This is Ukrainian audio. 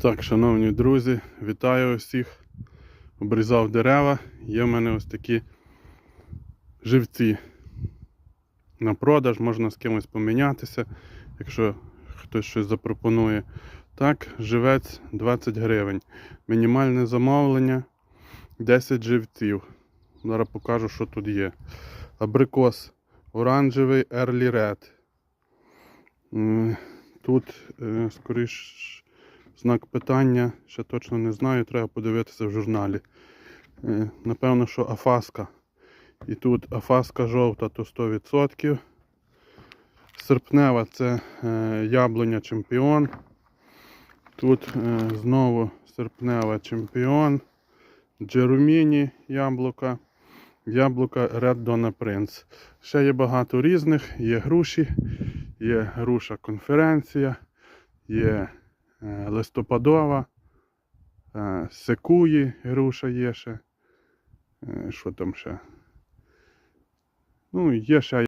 Так, шановні друзі, вітаю усіх. Обрізав дерева. Є в мене ось такі живці на продаж, можна з кимось помінятися, якщо хтось щось запропонує. Так, живець 20 гривень. Мінімальне замовлення 10 живців. Зараз покажу, що тут є. Абрикос оранжевий Early Red. Тут, е, скоріш, знак питання, ще точно не знаю, треба подивитися в журналі. Е, Напевно, що афаска. І тут афаска жовта, то 100%. Серпнева це е, яблуня чемпіон. Тут е, знову серпнева чемпіон. Джеруміні яблука. Яблука Red Donna Prince. Ще є багато різних, є груші, є груша конференція, є листопадова, е, секуї груша є ще. Е, Що там ще? Ну, є ще